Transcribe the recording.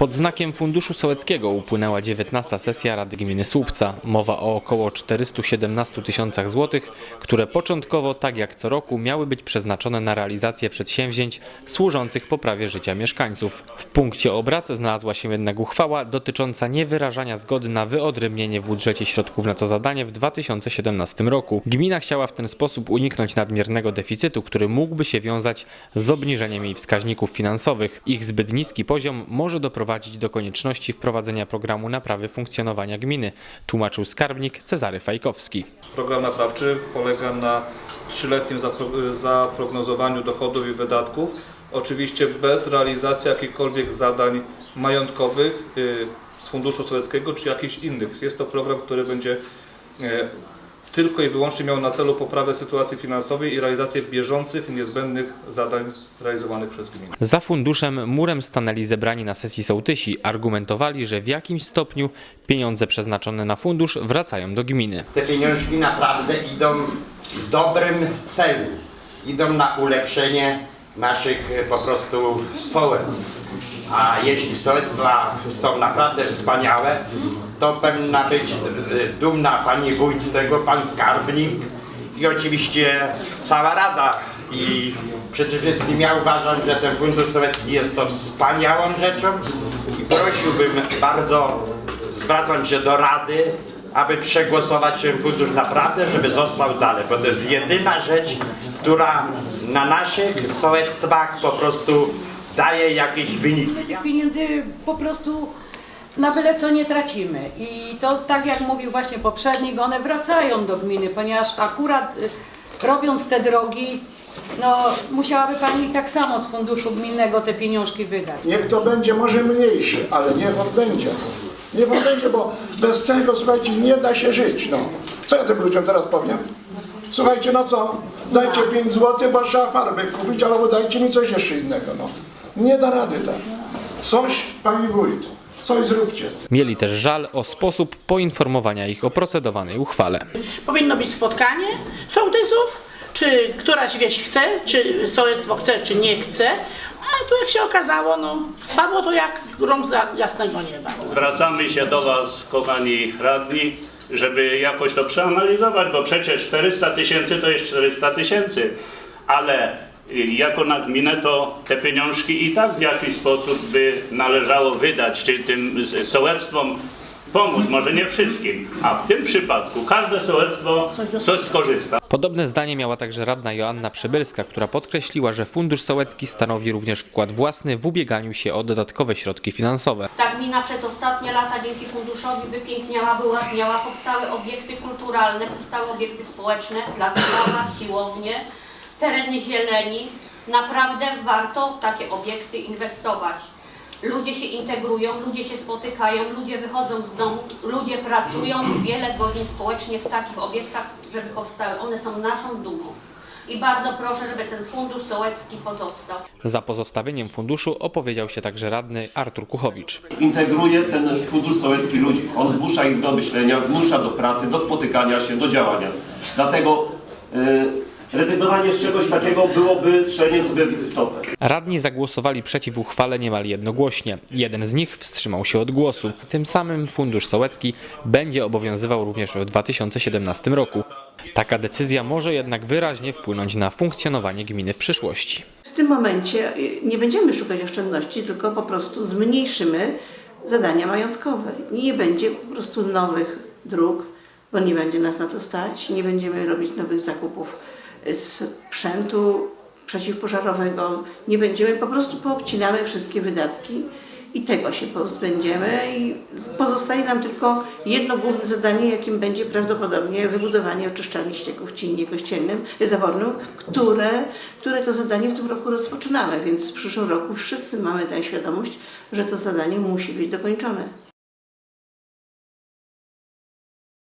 Pod znakiem Funduszu Sołeckiego upłynęła 19. sesja Rady Gminy Słupca. Mowa o około 417 tysiącach złotych, które początkowo, tak jak co roku, miały być przeznaczone na realizację przedsięwzięć służących poprawie życia mieszkańców. W punkcie obrad znalazła się jednak uchwała dotycząca niewyrażania zgody na wyodrębnienie w budżecie środków na to zadanie w 2017 roku. Gmina chciała w ten sposób uniknąć nadmiernego deficytu, który mógłby się wiązać z obniżeniem jej wskaźników finansowych. Ich zbyt niski poziom może doprowadzić do konieczności wprowadzenia programu naprawy funkcjonowania gminy, tłumaczył skarbnik Cezary Fajkowski. Program naprawczy polega na trzyletnim zapro- zaprognozowaniu dochodów i wydatków, oczywiście bez realizacji jakichkolwiek zadań majątkowych y, z Funduszu Sowieckiego czy jakichś innych. Jest to program, który będzie e, tylko i wyłącznie miał na celu poprawę sytuacji finansowej i realizację bieżących, niezbędnych zadań realizowanych przez gminę. Za funduszem murem stanęli zebrani na sesji sołtysi. Argumentowali, że w jakimś stopniu pieniądze przeznaczone na fundusz wracają do gminy. te pieniążki naprawdę idą w dobrym celu. Idą na ulepszenie naszych e, po prostu sołectw. A jeśli sołectwa są naprawdę wspaniałe, to powinna być e, dumna pani wójt z tego, pan skarbnik i oczywiście cała rada. I przede wszystkim ja uważam, że ten fundusz sołecki jest to wspaniałą rzeczą i prosiłbym bardzo, zwracam się do rady, aby przegłosować ten fundusz naprawdę, żeby został dalej, bo to jest jedyna rzecz, która na naszych sołectwach po prostu daje jakieś wyniki. Tych pieniędzy po prostu na byle co nie tracimy. I to tak jak mówił właśnie poprzednik, one wracają do gminy, ponieważ akurat y, robiąc te drogi, no musiałaby Pani tak samo z funduszu gminnego te pieniążki wydać. Niech to będzie może mniejszy, ale niech on będzie. Niech on będzie, bo bez tego, słuchajcie, nie da się żyć. No. Co ja tym ludziom teraz powiem? Słuchajcie, no co? Dajcie 5 zł, bo trzeba farbę kupić, albo dajcie mi coś jeszcze innego. No. Nie da rady tak. Coś, pani wójt, coś zróbcie. Mieli też żal o sposób poinformowania ich o procedowanej uchwale. Powinno być spotkanie sołtysów, czy któraś wieś chce, czy sołectwo chce, czy nie chce. A tu jak się okazało, no spadło to jak grom z jasnego nieba. Zwracamy się do Was, kochani radni, żeby jakoś to przeanalizować, bo przecież 400 tysięcy to jest 400 tysięcy, ale jako na gminę to te pieniążki i tak w jakiś sposób by należało wydać, czy tym sołectwom pomóc, może nie wszystkim, a w tym przypadku każde sołectwo coś skorzysta. Podobne zdanie miała także radna Joanna Przybylska, która podkreśliła, że Fundusz Sołecki stanowi również wkład własny w ubieganiu się o dodatkowe środki finansowe. Ta gmina przez ostatnie lata dzięki funduszowi wypiękniała, wyładniała, powstały obiekty kulturalne, powstały obiekty społeczne, plac zabaw, siłownie, tereny zieleni. Naprawdę warto w takie obiekty inwestować. Ludzie się integrują, ludzie się spotykają, ludzie wychodzą z domów, ludzie pracują wiele godzin społecznie w takich obiektach, żeby powstały. One są naszą dumą. I bardzo proszę, żeby ten fundusz sołecki pozostał. Za pozostawieniem funduszu opowiedział się także radny Artur Kuchowicz. integruje ten fundusz sołecki ludzi. On zmusza ich do myślenia, zmusza do pracy, do spotykania się, do działania. Dlatego y, rezygnowanie z czegoś takiego byłoby strzeleniem sobie w stopę. Radni zagłosowali przeciw uchwale niemal jednogłośnie. Jeden z nich wstrzymał się od głosu. Tym samym Fundusz Sołecki będzie obowiązywał również w 2017 roku. Taka decyzja może jednak wyraźnie wpłynąć na funkcjonowanie gminy w przyszłości. W tym momencie y, nie będziemy szukać oszczędności, tylko po prostu zmniejszymy zadania majątkowe. Nie będzie po prostu nowych dróg, bo nie będzie nas na to stać, nie będziemy robić nowych zakupów sprzętu przeciwpożarowego, nie będziemy, po prostu poobcinamy wszystkie wydatki i tego się pozbędziemy i pozostaje nam tylko jedno główne zadanie, jakim będzie prawdopodobnie wybudowanie oczyszczalni ścieków w Cinie Kościelnym, Zawornym, które, które to zadanie w tym roku rozpoczynamy, więc w przyszłym roku wszyscy mamy tę świadomość, że to zadanie musi być dokończone.